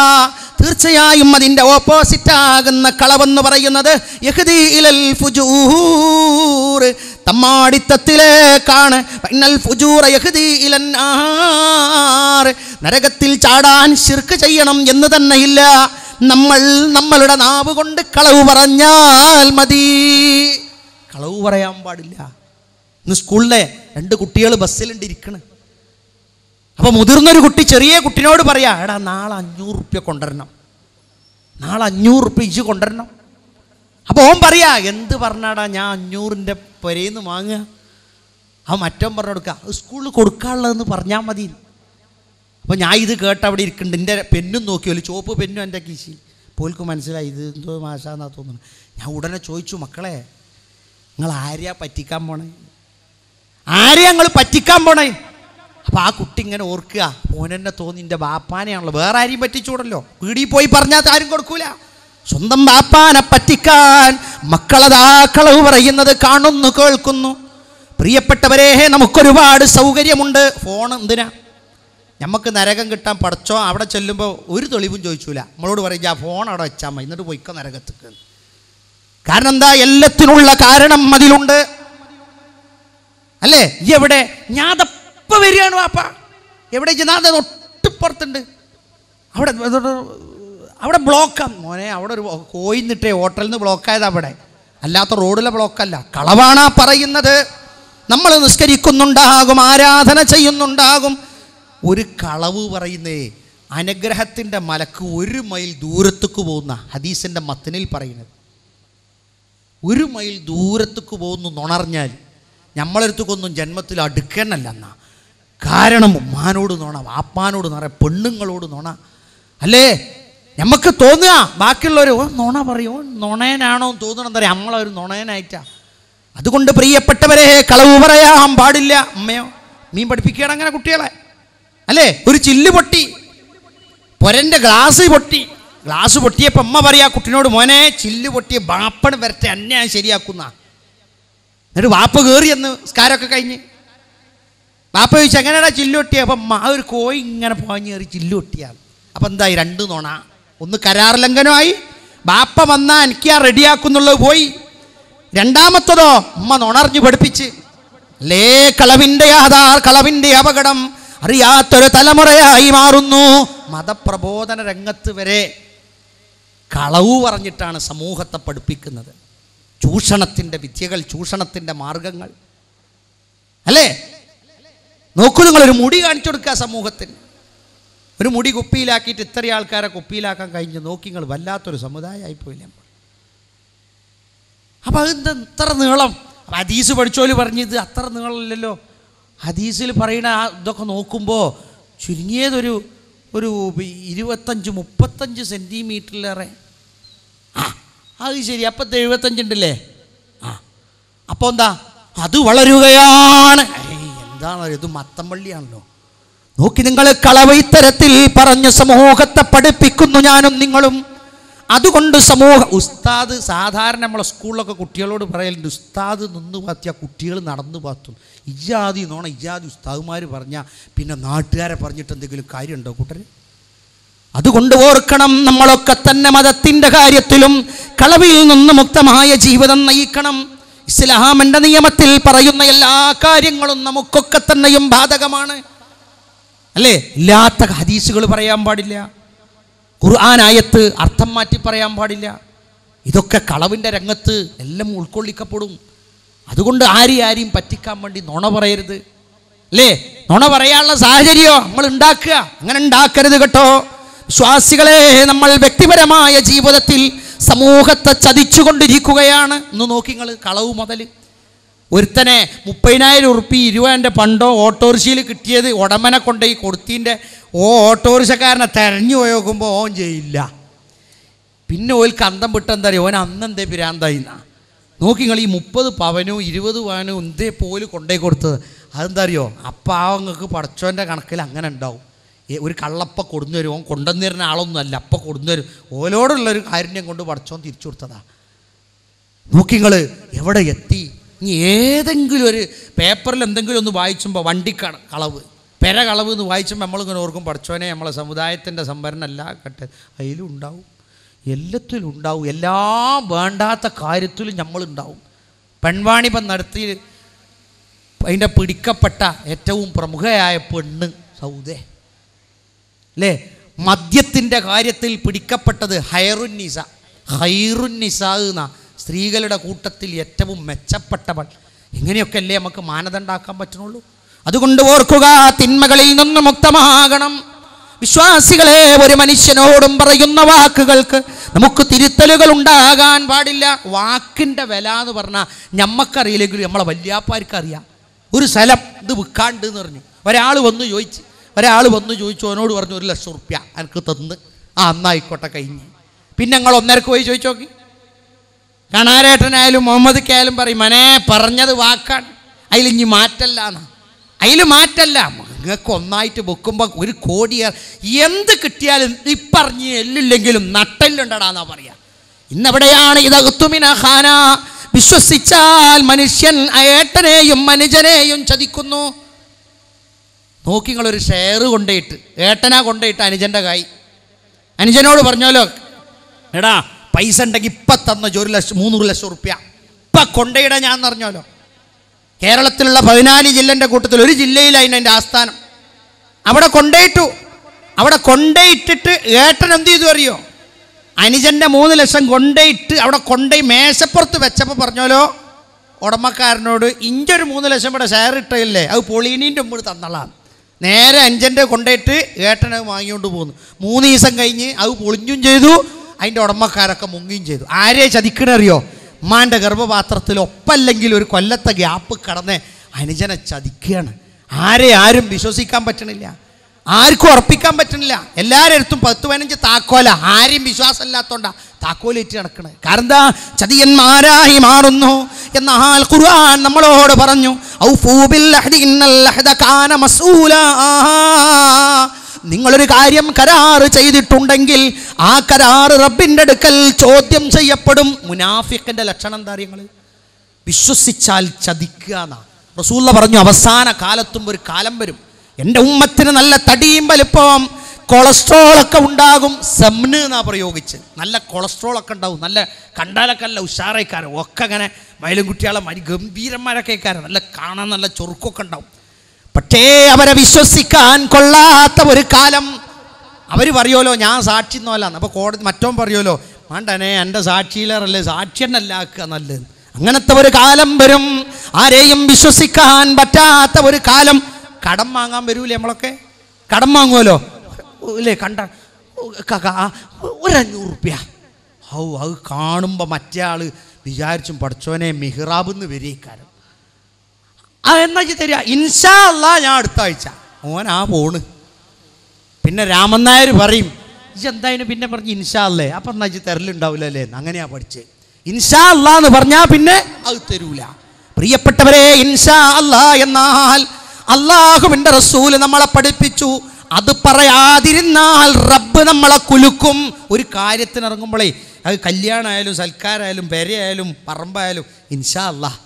തീർച്ചയായും അതിന്റെ ഓപ്പോസിറ്റ് ആകുന്ന കളവെന്ന് പറയുന്നത് തമ്മാടിത്തത്തിലേക്കാണ്. നരകത്തിൽ ചാടാൻ ശിർക്ക് ചെയ്യണം എന്ന് തന്നെയില്ല നമ്മൾ നമ്മളുടെ നാവ് കൊണ്ട് കളവ് പറഞ്ഞാൽ മതി. കളവ് പറയാൻ പാടില്ല. ഇന്ന് സ്കൂളിലെ രണ്ട് കുട്ടികൾ ബസ്സിലുണ്ട് ഇരിക്കണ് അപ്പൊ മുതിർന്നൊരു കുട്ടി ചെറിയ കുട്ടിനോട് പറയാ എടാ നാളെ അഞ്ഞൂറ് റുപ്യ കൊണ്ടുവരണം. നാളെ അഞ്ഞൂറ് റുപ്യ ഇജ് കൊണ്ടുവരണം. അപ്പൊ ഓൻ പറയാ എന്ത് പറഞ്ഞാടാ ഞാൻ അഞ്ഞൂറിന്റെ പുരയിന്ന് വാങ്ങുക? ആ മറ്റവൻ പറഞ്ഞു കൊടുക്കുക സ്കൂളിൽ കൊടുക്കാനുള്ളതെന്ന് പറഞ്ഞാൽ മതി. അപ്പോൾ ഞാൻ ഇത് കേട്ട് അവിടെ ഇരിക്കുന്നുണ്ട്. എന്റെ പെന്നും നോക്കിയല്ലോ ചുവപ്പ് പെന്നും എന്റെ കീശി. പോൽക്ക് മനസ്സിലായി ഇത് എന്തോ മാഷാന്നാ തോന്നുന്നു. ഞാൻ ഉടനെ ചോദിച്ചു മക്കളെ നിങ്ങൾ ആരെയാ പറ്റിക്കാൻ പോണേ? ആരെയാ നിങ്ങൾ പറ്റിക്കാൻ പോണേ? അപ്പം ആ കുട്ടി ഇങ്ങനെ ഓർക്കുക ഓനെന്നെ തോന്നി എന്റെ ബാപ്പാനെയാണല്ലോ. വേറെ ആരെയും പറ്റിച്ചൂടല്ലോ. വീടിൽ പോയി പറഞ്ഞാൽ ആരും കൊടുക്കൂല. സ്വന്തം ബാപ്പാനെ പറ്റിക്കാൻ മക്കളതാ കളവ് പറയുന്നത് കാണുന്നു കേൾക്കുന്നു. പ്രിയപ്പെട്ടവരെ നമുക്കൊരുപാട് സൗകര്യമുണ്ട്. ഫോൺ എന്തിനാ? നമുക്ക് നരകം കിട്ടാൻ പടച്ചോ അവിടെ ചെല്ലുമ്പോൾ ഒരു തെളിവും ചോദിച്ചൂല. നമ്മളോട് പറയും ആ ഫോൺ അവിടെ വെച്ചാൽ മതി. എന്നിട്ട് പോയിക്കോ നരകത്തേക്ക്. കാരണം എന്താ? എല്ലാത്തിനുള്ള കാരണം അതിലുണ്ട്. അല്ലേ? എവിടെ? ഞാൻ അതപ്പം വരികയാണ് വാപ്പ. എവിടെ ഞാൻ ഒട്ടിപ്പുറത്തുണ്ട് അവിടെ അവിടെ ബ്ലോക്കാണ് മോനെ അവിടെ ഒരു കോയിന്നിട്ടേ ഹോട്ടലിൽ നിന്ന് ബ്ലോക്കായത് അവിടെ. അല്ലാത്ത റോഡിലെ ബ്ലോക്കല്ല. കളവാണ് പറയുന്നത്. നമ്മൾ നിസ്കരിക്കുന്നുണ്ടാകും ആരാധന ചെയ്യുന്നുണ്ടാകും. ഒരു കളവ് പറയുന്നേ അനുഗ്രഹത്തിന്റെ മലക്ക് ഒരു മൈൽ ദൂരത്തേക്ക് പോകുന്ന ഹദീസിന്റെ മത്തനിൽ പറയുന്നത്. ഒരു മൈൽ ദൂരത്തേക്ക് പോകുന്നു നുണറിഞ്ഞാൽ നമ്മളടുത്തേക്കൊന്നും ജന്മത്തിൽ അടുക്കണല്ല എന്നാ. കാരണം ഉമ്മാനോട് നോണ വാപ്പാനോട് നോണ പെണ്ണുങ്ങളോട് നോണ. അല്ലേ? നമുക്ക് തോന്നുക ബാക്കിയുള്ളവർ ഓ നുണ പറയോ നുണയനാണോ എന്ന് തോന്നണം പറയുക നമ്മളൊരു നുണയനായിട്ടാ അതുകൊണ്ട് പ്രിയപ്പെട്ടവരെ കളവ് പറയാൻ പാടില്ല. അമ്മയോ മീൻ പഠിപ്പിക്കുകയാണ് അങ്ങനെ കുട്ടികളെ. അല്ലേ? ഒരു ചില്ല് പൊട്ടി പൊരന്റെ ഗ്ലാസ് പൊട്ടി. ഗ്ലാസ് പൊട്ടിയപ്പോൾ അമ്മ പറയാ കുട്ടിനോട് മോനെ ചില്ല് പൊട്ടിയ ബാപ്പണ് വരട്ടെ അന്നെ ശരിയാക്കുന്ന. എന്നിട്ട് വാപ്പ കയറി എന്ന് സ്കാരമൊക്കെ കഴിഞ്ഞ്. വാപ്പ ചോദിച്ചു എങ്ങനെയാടാ ചില്ല് പൊട്ടിയ? അപ്പം ആ ഒരു കോഴി ഇങ്ങനെ പോഞ്ഞ് കയറി ചില്ല് പൊട്ടിയാൽ അപ്പം എന്തായി? രണ്ട് നോണ. ഒന്ന് കരാർ ലംഘനമായി. ബാപ്പ വന്നാൽ എനിക്ക് ആ റെഡിയാക്കുന്നുള്ളത് പോയി. രണ്ടാമത്തതോ അമ്മ നുണറിഞ്ഞ് പഠിപ്പിച്ച്. ലേ കളവിന്റെ ആധാർ കളവിന്റെ അപകടം അറിയാത്തൊരു തലമുറയായി മാറുന്നു. മതപ്രബോധന രംഗത്ത് വരെ കളവ് പറഞ്ഞിട്ടാണ് സമൂഹത്തെ പഠിപ്പിക്കുന്നത്. ചൂഷണത്തിന്റെ വിദ്യകൾ ചൂഷണത്തിന്റെ മാർഗങ്ങൾ. അല്ലേ? നോക്കൂ നിങ്ങളൊരു മുടി കാണിച്ചു കൊടുക്കുക സമൂഹത്തിന്. ഒരു മുടി കുപ്പിയിലാക്കിയിട്ട് ഇത്ര ആൾക്കാരെ കുപ്പിയിലാക്കാൻ കഴിഞ്ഞ് നോക്കി നിങ്ങൾ വല്ലാത്തൊരു സമുദായമായി പോയില്ലേ അപ്പം അതെന്താ ഇത്ര നീളം? അപ്പം ഹദീസ് പഠിച്ചോൽ പറഞ്ഞത് അത്ര നീളമില്ലല്ലോ. ഹദീസിൽ പറയുന്ന ആ ഇതൊക്കെ നോക്കുമ്പോൾ ചുരുങ്ങിയതൊരു ഒരു ഇരുപത്തഞ്ച് മുപ്പത്തഞ്ച് സെന്റിമീറ്ററിലേറെ ആ അത് ശരി. അപ്പം എഴുപത്തഞ്ചുണ്ടല്ലേ ആ അപ്പോൾ എന്താ? അത് വളരുകയാണ്. എന്താണ് ഇത് മത്തമ്പള്ളിയാണല്ലോ. നോക്കി നിങ്ങൾ കളവ് ഇത്തരത്തിൽ പറഞ്ഞ് സമൂഹത്തെ പഠിപ്പിക്കുന്നു ഞാനും നിങ്ങളും. അതുകൊണ്ട് സമൂഹ ഉസ്താദ് സാധാരണ നമ്മളെ സ്കൂളിലൊക്കെ കുട്ടികളോട് പറയലുണ്ട് ഉസ്താദ് നിന്ന് പാത്തിയ കുട്ടികൾ നടന്നു പാത്തും. ഇജാതി നോണ ഇജാതി ഉസ്താദുമാർ പറഞ്ഞാൽ പിന്നെ നാട്ടുകാരെ പറഞ്ഞിട്ട് എന്തെങ്കിലും കാര്യമുണ്ടോ കൂട്ടര്? അതുകൊണ്ട് ഓർക്കണം നമ്മളൊക്കെ തന്നെ മതത്തിന്റെ കാര്യത്തിലും കളവിൽ നിന്ന് മുക്തമായ ജീവിതം നയിക്കണം. ഇസ്ലാമിന്റെ നിയമത്തിൽ പറയുന്ന എല്ലാ കാര്യങ്ങളും നമുക്കൊക്കെ തന്നെയും ബാധകമാണ്. അല്ലേ? ഇല്ലാത്ത ഹദീസുകൾ പറയാൻ പാടില്ല. ഖുർആാനായത്ത് അർത്ഥം മാറ്റി പറയാൻ പാടില്ല. ഇതൊക്കെ കളവിന്റെ രംഗത്ത് എല്ലാം ഉൾക്കൊള്ളിക്കപ്പെടും. അതുകൊണ്ട് ആരെയും ആരെയും പറ്റിക്കാൻ വേണ്ടി നുണ പറയരുത്. അല്ലേ? നുണ പറയാനുള്ള സാഹചര്യമോ? നമ്മൾ ഉണ്ടാക്കുക. അങ്ങനെ ഉണ്ടാക്കരുത് കേട്ടോ. വിശ്വാസികളെ നമ്മൾ വ്യക്തിപരമായ ജീവിതത്തിൽ സമൂഹത്തെ ചതിച്ചുകൊണ്ടിരിക്കുകയാണ്. ഒന്ന് നോക്കി നിങ്ങൾ കളവ് മുതൽ ഒരുത്തനെ മുപ്പതിനായിരം ഉറുപ്പി ഇരുപതിന്റെ പണ്ടോ ഓട്ടോറിക്ഷയിൽ കിട്ടിയത് ഉടമനെ കൊണ്ടുപോയി കൊടുത്തിന്റെ ഓ ഓട്ടോറിക്ഷക്കാരനെ തെരഞ്ഞു പോയി നോക്കുമ്പോൾ ഓൻ ചെയ്യില്ല പിന്നെ ഓൽക്ക് അന്തം വിട്ട് എന്താ പറയുക ഓൻ അന്നെന്തേ പിരാന്തായിന്നാ നോക്കി നിങ്ങൾ ഈ മുപ്പത് പവനും ഇരുപത് പവനും എന്തേ പോലും കൊണ്ടുപോയി കൊടുത്തത്? അതെന്താ അറിയോ? അപ്പം ആ പടച്ചോന്റെ കണക്കിൽ അങ്ങനെ ഉണ്ടാവും. ഒരു കള്ളപ്പ കൊടുന്നു വരുമോ ഓൻ കൊണ്ടുവന്നു തരുന്ന ആളൊന്നും അല്ല. അപ്പം കൊടുന്നു വരും ഓലോടുള്ളൊരു കാരുണ്യം കൊണ്ട് പടച്ചോൻ തിരിച്ചു കൊടുത്തതാ. നോക്കിങ്ങൾ എവിടെ എത്തി? ഇനി ഏതെങ്കിലും ഒരു പേപ്പറിൽ എന്തെങ്കിലും ഒന്ന് വായിച്ചുമ്പോൾ വണ്ടി കളവ് പെര കളവ് എന്ന് വായിച്ചുമ്പോൾ നമ്മളിങ്ങനെ ഓർക്കും പഠിച്ചോനെ നമ്മളെ സമുദായത്തിന്റെ സംഭരണമല്ല കട്ടെ. അതിലും ഉണ്ടാവും. എല്ലാത്തിലും ഉണ്ടാവും. എല്ലാ വേണ്ടാത്ത കാര്യത്തിലും നമ്മളുണ്ടാവും. പെൺവാണിപം നടത്തി അതിന്റെ പിടിക്കപ്പെട്ട ഏറ്റവും പ്രമുഖയായ പെണ്ണ് സൗദേ. അല്ലേ മദ്യത്തിന്റെ കാര്യത്തിൽ പിടിക്കപ്പെട്ടത് ഹൈറുന്നിസ. ഹൈറുന്നിസ എന്ന സ്ത്രീകളുടെ കൂട്ടത്തിൽ ഏറ്റവും മെച്ചപ്പെട്ടവൾ. ഇങ്ങനെയൊക്കെ അല്ലേ നമുക്ക് മാനദണ്ഡാക്കാൻ പറ്റുന്നുള്ളൂ? അതുകൊണ്ട് ഓർക്കുക തിന്മകളിൽ നിന്ന് മുക്തമാകണം. വിശ്വാസികളെ ഒരു മനുഷ്യനോടും പറയുന്ന വാക്കുകൾക്ക് നമുക്ക് തിരുത്തലുകൾ ഉണ്ടാകാൻ പാടില്ല. വാക്കിന്റെ വില എന്ന് പറഞ്ഞാൽ ഞമ്മക്കറിയില്ലെങ്കിലും നമ്മളെ വല്യാപ്പാർക്കറിയാം. ഒരു സ്ഥലം ഇത് വിൽക്കാണ്ട് എന്ന് പറഞ്ഞു. ഒരാൾ വന്ന് ചോദിച്ച് ഒരാൾ വന്ന് ചോദിച്ചു അവനോട് പറഞ്ഞു ഒരു ലക്ഷം റുപ്യ എനിക്ക് തന്ന്. ആ അന്നായിക്കോട്ടെ കഴിഞ്ഞ്. പിന്നെ ഞങ്ങൾ ഒന്നരക്ക് പോയി ചോദിച്ചു നോക്കി. കണാരേട്ടനായാലും മുഹമ്മദ്ക്കായാലും പറയും മനെ പറഞ്ഞത് വാക്കാണ്. അതിൽ ഇനി മാറ്റല്ല എന്നാ. അതിൽ മാറ്റല്ല. നിങ്ങൾക്ക് ഒന്നായിട്ട് വെക്കുമ്പോൾ ഒരു കോടി എന്ത് കിട്ടിയാലും ഇപ്പറഞ്ഞ് എല്ലില്ലെങ്കിലും നട്ടല്ലുണ്ടടാന്നാ പറയാ. ഇന്നെവിടെയാണ് ഇതകുത്തുമിന ഖാന? വിശ്വസിച്ചാൽ മനുഷ്യൻ ഏട്ടനെയും മനുജനെയും ചതിക്കുന്നു. നോക്കി നിങ്ങളൊരു ഷെയർ കൊണ്ടേയിട്ട് ഏട്ടനാ കൊണ്ടേയിട്ട് അനുജന്റെ കായ് അനുജനോട് പറഞ്ഞോലോ എടാ പൈസ ഉണ്ടെങ്കിൽ ഇപ്പം തന്ന ഒരു ലക്ഷം മൂന്നൂറ് ലക്ഷം റുപ്യ ഇപ്പം കൊണ്ടയിടാൻ ഞാൻ എന്നറിഞ്ഞോലോ കേരളത്തിലുള്ള പതിനാല് ജില്ലന്റെ കൂട്ടത്തിൽ ഒരു ജില്ലയിലായിരുന്നു എന്റെ ആസ്ഥാനം. അവിടെ കൊണ്ടേയിട്ടു. അവിടെ കൊണ്ടേയിട്ടിട്ട് ഏട്ടൻ എന്ത് ചെയ്തു അറിയോ? അനുജന്റെ മൂന്ന് ലക്ഷം കൊണ്ടേയിട്ട് അവിടെ കൊണ്ടേയി മേശപ്പുറത്ത് വെച്ചപ്പോൾ പറഞ്ഞോലോ ഉടമക്കാരനോട് ഇഞ്ചൊരു മൂന്ന് ലക്ഷം ഇവിടെ ഷെയർ ഇട്ടില്ലേ അത് പൊളീനീന്റെ മുമ്പ് തന്നളാം നേരെ അഞ്ചന്റെ കൊണ്ടേറ്റ് ഏട്ടനെ വാങ്ങിക്കൊണ്ട് പോകുന്നു മൂന്ന് ദിവസം കഴിഞ്ഞ് അത് പൊളിഞ്ഞും ചെയ്തു അതിന്റെ ഉടമക്കാരൊക്കെ മുങ്ങുകയും ചെയ്തു. ആരെ ചതിക്കണറിയോ? ഉമ്മാന്റെ ഗർഭപാത്രത്തിൽ ഒപ്പല്ലെങ്കിൽ ഒരു കൊല്ലത്തെ ഗ്യാപ്പ് കടന്ന് അനുജനെ ചതിക്കുകയാണ്. ആരെ ആരും വിശ്വസിക്കാൻ പറ്റണില്ല. ആർക്കും ഉറപ്പിക്കാൻ പറ്റണില്ല. എല്ലാവരുടെ അടുത്തും പത്ത് പതിനഞ്ച് താക്കോല. ആരെയും വിശ്വാസമില്ലാത്തോണ്ടാ താക്കോലേറ്റ് നടക്കണേ. കാരണം എന്താ ചതിയന്മാരായി മാറുന്നു എന്നാൽ ഖുർആൻ നമ്മളോട് പറഞ്ഞു നിങ്ങളൊരു കാര്യം കരാറ് ചെയ്തിട്ടുണ്ടെങ്കിൽ ആ കരാറ് റബ്ബിന്റെ അടുക്കൽ ചോദ്യം ചെയ്യപ്പെടും. മുനാഫിക്കിന്റെ ലക്ഷണം എന്താ അറിയങ്ങൾ വിശ്വസിച്ചാൽ ചതിക്കുക എന്നാ. റസൂള്ള പറഞ്ഞു അവസാന കാലത്തും ഒരു കാലം വരും. എന്റെ ഉമ്മത്തിന് നല്ല തടിയും വലിപ്പം കൊളസ്ട്രോൾ ഒക്കെ ഉണ്ടാകും. സെമ്ന് എന്നാ പ്രയോഗിച്ച് നല്ല കൊളസ്ട്രോൾ ഒക്കെ ഉണ്ടാവും. നല്ല കണ്ടാലൊക്കെ നല്ല ഉഷാറേക്കാരൻ ഒക്കെ അങ്ങനെ വയലും കുട്ടികളെ മരി ഗംഭീരന്മാരൊക്കെ കാരൻ നല്ല കാണാൻ നല്ല ചൊറുക്കൊക്കെ ഉണ്ടാവും. പക്ഷേ അവരെ വിശ്വസിക്കാൻ കൊള്ളാത്ത ഒരു കാലം. അവർ പറയുമല്ലോ ഞാൻ സാക്ഷി എന്നല്ല അപ്പോൾ കോടതി മറ്റോൻ പറയുമല്ലോ വേണ്ടനെ എന്റെ സാക്ഷിയിലറല്ലേ? സാക്ഷി എന്നല്ല ആക്കുക നല്ലത്. അങ്ങനത്തെ ഒരു കാലം വരും. ആരെയും വിശ്വസിക്കാൻ പറ്റാത്ത ഒരു കാലം. കടം വാങ്ങാൻ വരൂലേ നമ്മളൊക്കെ? കടം വാങ്ങുമല്ലോ? ഇല്ലേ കണ്ട കാക്ക ഒരു അഞ്ഞൂറ് റുപ്യ. ഔ അത് കാണുമ്പോൾ മറ്റേ ആൾ വിചാരിച്ചും പഠിച്ചോനെ മിഹ്റാബെന്ന് വരിക്കാരൻ ആ എന്നാ ഇജ്ജ് തരിക? ഇൻഷാ അല്ല ഞാൻ അടുത്ത ആഴ്ച. ഓൻ ആ പോണ്. പിന്നെ രാമൻ നായർ പറയും എന്തായാലും പിന്നെ പറഞ്ഞ് ഇൻഷാ അല്ലേ അപ്പം എന്നാ ഇജ്ജ് തരലുണ്ടാവില്ലല്ലേ അങ്ങനെയാ പഠിച്ചത് ഇൻഷാ അല്ല എന്ന് പറഞ്ഞാൽ പിന്നെ അത് തരൂല. പ്രിയപ്പെട്ടവരെ ഇൻഷാ അല്ല എന്നാൽ അള്ളാഹുവിന്റെ റസൂൽ നമ്മളെ പഠിപ്പിച്ചു. അത് പറയാതിരുന്നാൽ റബ്ബ് നമ്മളെ കുലുക്കും. ഒരു കാര്യത്തിന് ഇറങ്ങുമ്പോഴേ അത് കല്യാണമായാലും സൽക്കാരായാലും പെരയായാലും പറമ്പായാലും ഇൻഷാ അല്ല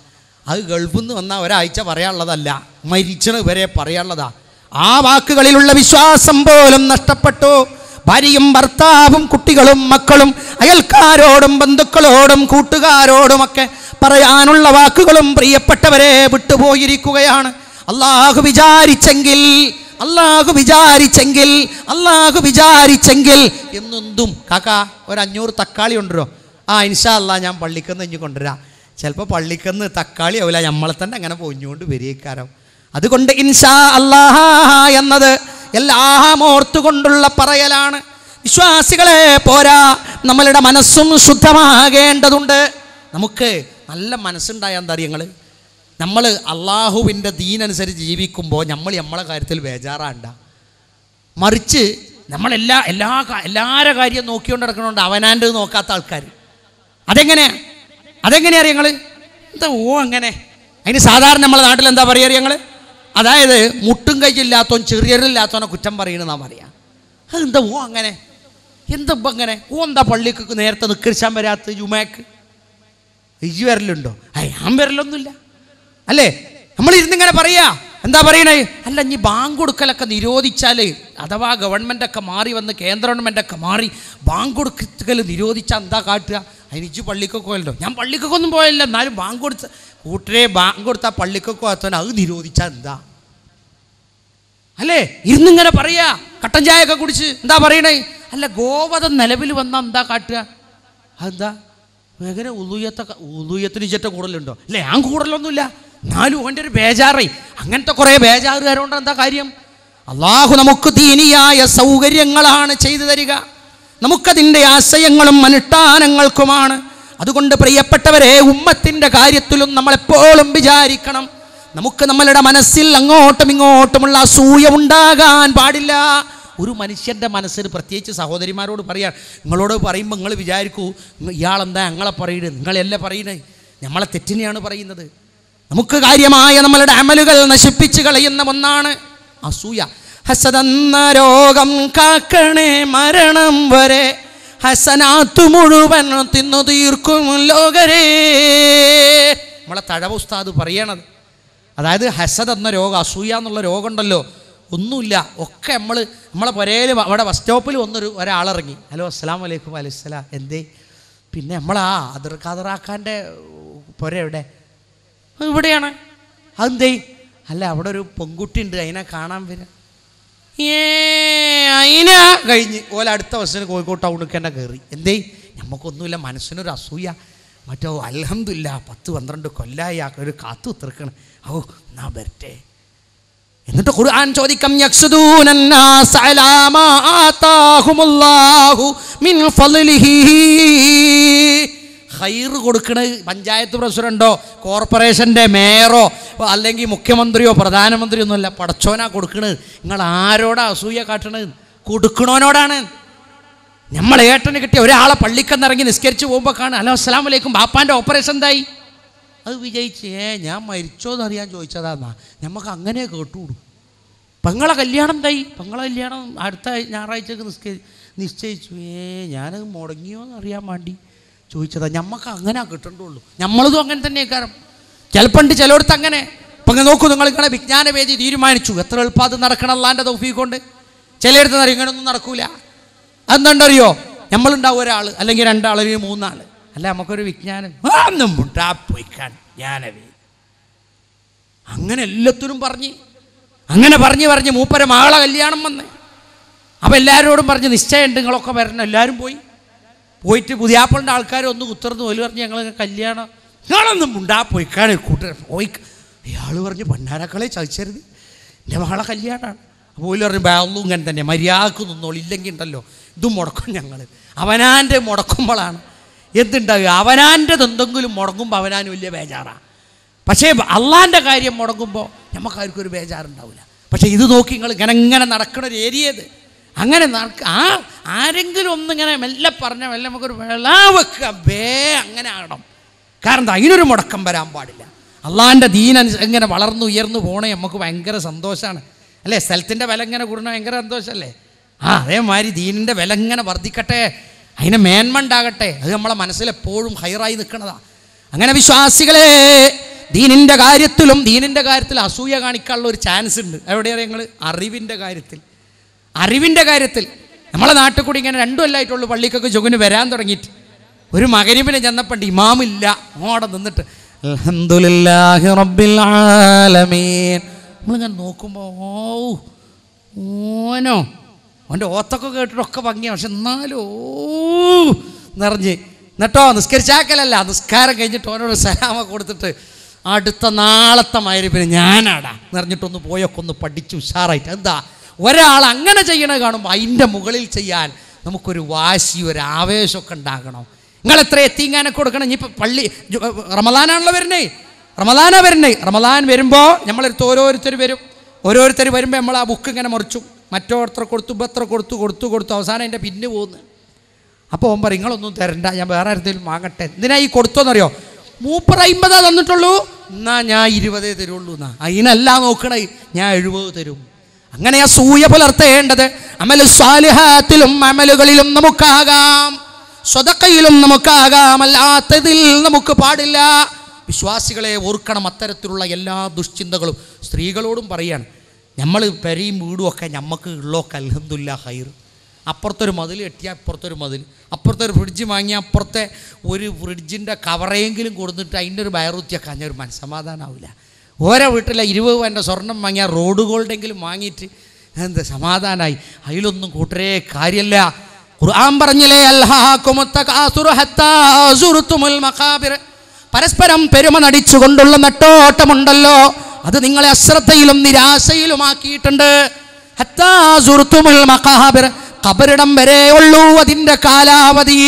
അത് ഗൾഫിൽ നിന്ന് വന്നാൽ ഒരാഴ്ച പറയാനുള്ളതല്ല മരിച്ചത് വരെ പറയാനുള്ളതാ. ആ വാക്കുകളിലുള്ള വിശ്വാസം പോലും നഷ്ടപ്പെട്ടു. ഭാര്യയും ഭർത്താവും കുട്ടികളും മക്കളും അയൽക്കാരോടും ബന്ധുക്കളോടും കൂട്ടുകാരോടുമൊക്കെ പറയാനുള്ള വാക്കുകളും പ്രിയപ്പെട്ടവരെ വിട്ടുപോയിരിക്കുകയാണ്. അള്ളാഹു വിചാരിച്ചെങ്കിൽ അള്ളാഹു വിചാരിച്ചെങ്കിൽ അള്ളാഹു വിചാരിച്ചെങ്കിൽ എന്നെന്തും. കാക്ക ഒരു അഞ്ഞൂറ് തക്കാളി ഉണ്ടല്ലോ ആ ഇൻഷാ അല്ലാ ഞാൻ പള്ളിക്കന്ന് ഇഞ്ഞ് കൊണ്ടുവരാം. ചിലപ്പോൾ പള്ളിക്കന്ന് തക്കാളി ആവില്ല നമ്മളെ തന്നെ അങ്ങനെ പൊഞ്ഞുകൊണ്ട് വരികക്കാരോ അതുകൊണ്ട് ഇൻഷാ അല്ലാഹ എന്നത് എല്ലാം ഓർത്തുകൊണ്ടുള്ള പറയലാണ്. വിശ്വാസികളെ പോരാ നമ്മളുടെ മനസ്സും ശുദ്ധമാകേണ്ടതുണ്ട്. നമുക്ക് നല്ല മനസ്സുണ്ടായ എന്താ അറിയങ്ങൾ നമ്മൾ അള്ളാഹുവിന്റെ ദീനനുസരിച്ച് ജീവിക്കുമ്പോൾ നമ്മൾ നമ്മളെ കാര്യത്തിൽ ബേജാറാണ്ട. മറിച്ച് നമ്മളെല്ലാ എല്ലാ എല്ലാവരുടെ കാര്യം നോക്കിക്കൊണ്ട് നടക്കണോണ്ട് അവനാന്റെ നോക്കാത്ത ആൾക്കാർ. അതെങ്ങനെയാ അതെങ്ങനെയാ അറിയങ്ങൾ എന്താ ഓ അങ്ങനെ? അതിന് സാധാരണ നമ്മളെ നാട്ടിൽ എന്താ പറയുക അറിയങ്ങൾ അതായത് മുട്ടും കൈയില്ലാത്തവൻ ചെറിയരില്ലാത്തവനെ കുറ്റം പറയണെന്നാ പറയാ. എന്താ ഓ അങ്ങനെ? എന്താ ഇപ്പം അങ്ങനെ? ഓ എന്താ പള്ളിക്ക് നേരത്തെ നിക്കരിച്ചാൻ വരാത്ത ജുമാക്ക്? ഇജി വരലുണ്ടോ? ഞാൻ വരലൊന്നുമില്ല. അല്ലേ? നമ്മൾ ഇരുന്നിങ്ങനെ പറയാ. എന്താ പറയണേ? അല്ല ഇനി ബാങ്ക് കൊടുക്കലൊക്കെ നിരോധിച്ചാൽ അഥവാ ഒക്കെ മാറി വന്ന് കേന്ദ്ര ഗവൺമെന്റൊക്കെ മാറി ബാങ്ക് കൊടുക്കൽ നിരോധിച്ചാൽ എന്താ കാട്ടുക? അതിന് ഇജ്ജ് പള്ളിക്കൊക്കെ പോയല്ലോ. ഞാൻ പള്ളിക്കൊക്കെ ഒന്നും പോയല്ല. എന്നാലും ബാങ്ക് കൊടുത്ത കൂട്ടരെ ബാങ്ക് കൊടുത്താൽ പള്ളിക്കൊക്കെ പോകാത്തവൻ അത് നിരോധിച്ചാൽ എന്താ? അല്ലേ? ഇരുന്നിങ്ങനെ പറയാ. കട്ടൻ ചായ ഒക്കെ കുടിച്ച് എന്താ പറയണേ? അല്ല ഗോവധം നിലവിൽ വന്നാൽ എന്താ കാട്ടുക? അതെന്താ? എങ്ങനെ ഉദൂയത്തൊക്കെ ഉദൂയത്തിന് ഇജറ്റ കൂടുതലുണ്ടോ? അല്ലേ ഞാൻ കൂടുതലൊന്നുമില്ല. എന്നാലും ഓന്റെ ഒരു ബേജാറി അങ്ങനത്തെ കുറേ ബേജാറുകാരുണ്ട്? എന്താ കാര്യം? അള്ളാഹു നമുക്ക് ദീനിയായ സൗകര്യങ്ങളാണ് ചെയ്തു തരിക. നമുക്കതിന്റെ ആശയങ്ങളും അനുഷ്ഠാനങ്ങൾക്കുമാണ്. അതുകൊണ്ട് പ്രിയപ്പെട്ടവരെ ഉമ്മത്തിന്റെ കാര്യത്തിലും നമ്മളെപ്പോഴും വിചാരിക്കണം. നമുക്ക് നമ്മളുടെ മനസ്സിൽ അങ്ങോട്ടും ഇങ്ങോട്ടുമുള്ള അസൂയ ഉണ്ടാകാൻ പാടില്ല. ഒരു മനുഷ്യന്റെ മനസ്സിൽ പ്രത്യേകിച്ച് സഹോദരിമാരോട് പറയാം നിങ്ങളോട് പറയുമ്പോൾ നിങ്ങൾ വിചാരിക്കൂ ഇയാളെന്താ ഞങ്ങളെ പറയുന്നത് നിങ്ങളെല്ലാം പറയുന്നത് നമ്മളെ തെറ്റിനെയാണ് പറയുന്നത്. നമുക്ക് കാര്യമായ നമ്മളുടെ അമലുകൾ നശിപ്പിച്ചു കളയുന്ന ഒന്നാണ് അസൂയ. ഹസതെന്ന രോഗം കാക്കണേ മരണം വരെ. ഹസനാത്തു മുഴുവൻ തിന്നു തീർക്കും ലോകരേ. നമ്മളെ തഴവ ഉസ്താദ് പറയണത്. അതായത് ഹസദ് എന്ന രോഗം അസൂയ എന്നുള്ള രോഗമുണ്ടല്ലോ. ഒന്നുമില്ല. ഒക്കെ നമ്മൾ നമ്മളെ പുരയിൽ അവിടെ ബസ് സ്റ്റോപ്പിൽ വന്നൊരു ഒരാളിറങ്ങി. ഹലോ അസ്സാം വലൈക്കും അലൈസ്ലാം എന്തേ? പിന്നെ നമ്മളാ അതിർ ഖാദറാക്കാന്റെ പുര എവിടെ? ഇവിടെയാണ്. അതെന്തേ? അല്ല അവിടെ ഒരു പെൺകുട്ടി ഉണ്ട് അതിനെ കാണാൻ വരാം. ഏ അതിന കഴിഞ്ഞ് ഓല അടുത്ത ബസ്സിന് കോഴിക്കോട് ടൗണിൽ തന്നെ കയറി എന്തേ? നമുക്കൊന്നുമില്ല മനസ്സിനൊരു അസൂയ. മറ്റോ അലഹമില്ല പത്ത് പന്ത്രണ്ട് കൊല്ലായി ആ ഒരു കാത്തു തീർക്കണം. ഓ എന്നാ വരട്ടെ. എന്നിട്ട് ഖുർആൻ ചോദിക്കാം യക്സുദൂനന്നാസ അലാ മാ ആതാഹുമുല്ലാഹു മിൻ ഫളിലിഹി ഖൈർ കൊടുക്കണ പഞ്ചായത്ത് പ്രസിഡന്റോ കോർപ്പറേഷന്റെ മേയറോ അല്ലെങ്കിൽ മുഖ്യമന്ത്രിയോ പ്രധാനമന്ത്രിയോ ഒന്നുമല്ല പടച്ചോനാ കൊടുക്കണത്. നിങ്ങൾ ആരോടാ അസൂയ കാട്ടണത്? കൊടുക്കണോനോടാണ് നമ്മൾ ഏട്ടന് കിട്ടിയ ഒരാളെ പള്ളിക്കെന്നിറങ്ങി നിസ്കരിച്ച് പോകുമ്പോൾ കാണും ഹലോ അസ്സലാം വലൈക്കും ബാപ്പാന്റെ ഓപ്പറേഷൻ എന്തായി? അത് വിജയിച്ച് ഏ ഞാൻ മരിച്ചോന്ന് അറിയാൻ ചോദിച്ചതാന്നാ. നമുക്ക് അങ്ങനെ കേട്ടുകൂടും പെങ്ങളെ കല്യാണം എന്തായി? പെങ്ങളെ കല്യാണം അടുത്ത ഞായറാഴ്ചക്ക് നിസ്കരി നിശ്ചയിച്ചു. ഏ ഞാനത് മുടങ്ങിയോ എന്നറിയാൻ വേണ്ടി ചോദിച്ചതാ ഞമ്മക്ക് അങ്ങനെ കിട്ടണ്ടുള്ളൂ. നമ്മളതും അങ്ങനെ തന്നെ കാരണം ചിലപ്പണ്ട് ചിലയിടത്ത് അങ്ങനെ. അപ്പം ഇങ്ങനെ നോക്കൂ നിങ്ങൾ ഇങ്ങനെ വിജ്ഞാന വേദി തീരുമാനിച്ചു. എത്ര എളുപ്പം അത് നടക്കണം അല്ലാന്റെ കൊണ്ട്. ചിലയിടത്ത് നിറയും ഇങ്ങനൊന്നും നടക്കൂല. അതെന്താണ്ടറിയോ? നമ്മളുണ്ടാവും ഒരാൾ അല്ലെങ്കിൽ രണ്ടാൾ അല്ലെങ്കിൽ മൂന്നാൾ അല്ല നമുക്കൊരു വിജ്ഞാനം. ഒന്നും അങ്ങനെ എല്ലാത്തിനും പറഞ്ഞ് അങ്ങനെ പറഞ്ഞ് പറഞ്ഞ് മൂപ്പര മകളെ കല്യാണം വന്ന്. അപ്പം എല്ലാവരോടും പറഞ്ഞ് നിശ്ചയമുണ്ട് നിങ്ങളൊക്കെ വരണം. എല്ലാവരും പോയി. പോയിട്ട് പുതിയാപ്പളിന്റെ ആൾക്കാർ ഒന്ന് കുത്തർന്ന് പോലും പറഞ്ഞ് ഞങ്ങൾ കല്യാണം. ഞങ്ങളൊന്നും മുണ്ടാ പോയിക്കാണ് കൂട്ടർ പോയി അയാൾ പറഞ്ഞ് പണ്ടാരക്കളെ ചതിച്ചരുത്. എന്റെ മകളെ കല്യാണമാണ് അപ്പോൾ ഓൽ പറഞ്ഞു ബാളും ഇങ്ങനെ തന്നെ. മര്യാദയ്ക്ക് നിന്നോളൂ. ഇല്ലെങ്കിൽ ഉണ്ടല്ലോ. ഇത് മുടക്കും ഞങ്ങൾ അവനാന്റെ മുടക്കുമ്പോഴാണ് എന്തുണ്ടാവുക? അവനാന്റെത് എന്തെങ്കിലും മുടങ്ങുമ്പോൾ അവനാൻ വലിയ ബേജാറാണ് പക്ഷേ അള്ളാന്റെ കാര്യം മുടങ്ങുമ്പോൾ നമുക്കാർക്കും ഒരു ബേജാറുണ്ടാവില്ല പക്ഷേ ഇത് നോക്കി നിങ്ങൾ ഇങ്ങനെ ഇങ്ങനെ നടക്കണ ഒരു ഏരിയ ഇത്. അങ്ങനെ ആ ആരെങ്കിലും ഒന്നിങ്ങനെ മെല്ലെ പറഞ്ഞ മെല്ലെ നമുക്കൊരു വെള്ളാ വെക്കുക ബേ അങ്ങനെ ആകണം. കാരണം എന്താ അതിനൊരു മുടക്കം വരാൻ പാടില്ല. അള്ളാന്റെ ദീന ഇങ്ങനെ വളർന്നു ഉയർന്നു പോണേ നമുക്ക് ഭയങ്കര സന്തോഷമാണ് അല്ലേ? സ്ഥലത്തിന്റെ വില ഇങ്ങനെ കൂടണ ഭയങ്കര സന്തോഷമല്ലേ ആ അതേമാതിരി ദീനിന്റെ വില ഇങ്ങനെ വർദ്ധിക്കട്ടെ. അതിന് മേന്മ ഉണ്ടാകട്ടെ. അത് നമ്മളെ മനസ്സിലെപ്പോഴും ഹൈറായി നിൽക്കണതാ. അങ്ങനെ വിശ്വാസികളെ ദീനിന്റെ കാര്യത്തിലും ദീനിന്റെ കാര്യത്തിൽ അസൂയ കാണിക്കാനുള്ള ഒരു ചാൻസ് ഉണ്ട്. എവിടെയാണ് ഞങ്ങൾ അറിവിന്റെ കാര്യത്തിൽ. അറിവിന്റെ കാര്യത്തിൽ. നമ്മളെ നാട്ടിൽ കൂടി ഇങ്ങനെ രണ്ടുമല്ലായിട്ടുള്ളൂ പള്ളിക്കൊക്കെ ജുഗിന് വരാൻ തുടങ്ങിയിട്ട്. ഒരു മകരിവിന് ചെന്നപ്പണ്ട് ഇമാമില്ല. ഓടെ നിന്നിട്ട് റബ്ബിൽ ആലമീൻ. നമ്മളിങ്ങനെ നോക്കുമ്പോൾ ഓ ഓനോ അവന്റെ ഓത്തൊക്കെ കേട്ടിട്ടൊക്കെ ഭംഗിയാണ് പക്ഷെ എന്നാലും നിറഞ്ഞ്. എന്നിട്ടോ നിസ്കരിച്ചാക്കലല്ല. നിസ്കാരം കഴിഞ്ഞിട്ട് ഓനോട് സലാമ കൊടുത്തിട്ട് അടുത്ത നാളത്തെ മയരിപ്പിന് ഞാനാടാ. നിറഞ്ഞിട്ടൊന്ന് പോയൊക്കെ ഒന്ന് പഠിച്ചു ഉഷാറായിട്ട്. എന്താ? ഒരാൾ അങ്ങനെ ചെയ്യണ കാണുമ്പോൾ അതിന്റെ മുകളിൽ ചെയ്യാൻ നമുക്കൊരു വാശി ഒരു ആവേശമൊക്കെ ഉണ്ടാകണം. നിങ്ങൾ എത്ര എത്തിങ്ങാനൊക്കെ കൊടുക്കണം? ഇനിയിപ്പോൾ പള്ളി റമദാനാണല്ലോ വരണേ റമദാനാ വരണേ റമദാൻ വരുമ്പോൾ നമ്മളെടുത്ത് ഓരോരുത്തർ വരും. ഓരോരുത്തർ വരുമ്പോൾ നമ്മൾ ആ ബുക്ക് ഇങ്ങനെ മുറിച്ചു. മറ്റോത്ര കൊടുത്തു ഇപ്പം കൊടുത്തു കൊടുത്തു കൊടുത്തു. അവസാനം എന്റെ പിന്നെ പോകുന്നു. അപ്പോൾ ഓൻ പറയും നിങ്ങളൊന്നും തരണ്ട. ഞാൻ വേറെ ആരെങ്കിലും വാങ്ങട്ടെ. എന്തിനാ ഈ കൊടുത്തോന്നറിയോ? മൂപ്പർ അമ്പതാ തന്നിട്ടുള്ളൂ. എന്നാ ഞാൻ ഇരുപതേ തരുള്ളൂ എന്നാ അതിനല്ല നോക്കണേ. ഞാൻ എഴുപത് തരും. അങ്ങനെ ആ സൂയ പുലർത്തേണ്ടത്. അമൽ സ്വാലിഹാത്തിലും അമലുകളിലും നമുക്കാകാം. സ്വതക്കയിലും നമുക്കാകാം. അല്ലാത്തതിൽ നമുക്ക് പാടില്ല. വിശ്വാസികളെ ഓർക്കണം അത്തരത്തിലുള്ള എല്ലാ ദുശ്ചിന്തകളും. സ്ത്രീകളോടും പറയാണ് നമ്മൾ പെരയും വീടും ഒക്കെ നമുക്ക് ഉള്ളൊക്കെ അൽഹംദുലില്ലാ ഹൈർ അപ്പുറത്തൊരു മതിൽ കെട്ടിയാൽ അപ്പുറത്തൊരു മതിൽ അപ്പുറത്തൊരു ഫ്രിഡ്ജ് വാങ്ങിയാൽ അപ്പുറത്തെ ഒരു ഫ്രിഡ്ജിന്റെ കവറെങ്കിലും കൊടുത്തിട്ട് അതിന്റെ ഒരു ബയറുത്തിയൊക്കെ ഒരു മനസ്സമാധാനമാവില്ല ഓരോ വീട്ടിലെ ഇരുപത് പവന്റെ സ്വർണം വാങ്ങിയ റോഡ് ഗോൾഡെങ്കിലും വാങ്ങിയിട്ട് എന്ത് സമാധാനമായി അതിലൊന്നും കൂട്ടരേ കാര്യമല്ല ഖുർആൻ പറഞ്ഞില്ലേ പരസ്പരം പെരുമ നടിച്ചുകൊണ്ടുള്ള നെട്ടോട്ടമുണ്ടല്ലോ. അത് നിങ്ങളെ അശ്രദ്ധയിലും നിരാശയിലുമാക്കിയിട്ടുണ്ട്. ഹത്താ സുറുത്തുമുൽ മഖാബിർ കബറിടം വരെ ഉള്ളൂ അതിന്റെ കാലാവധി.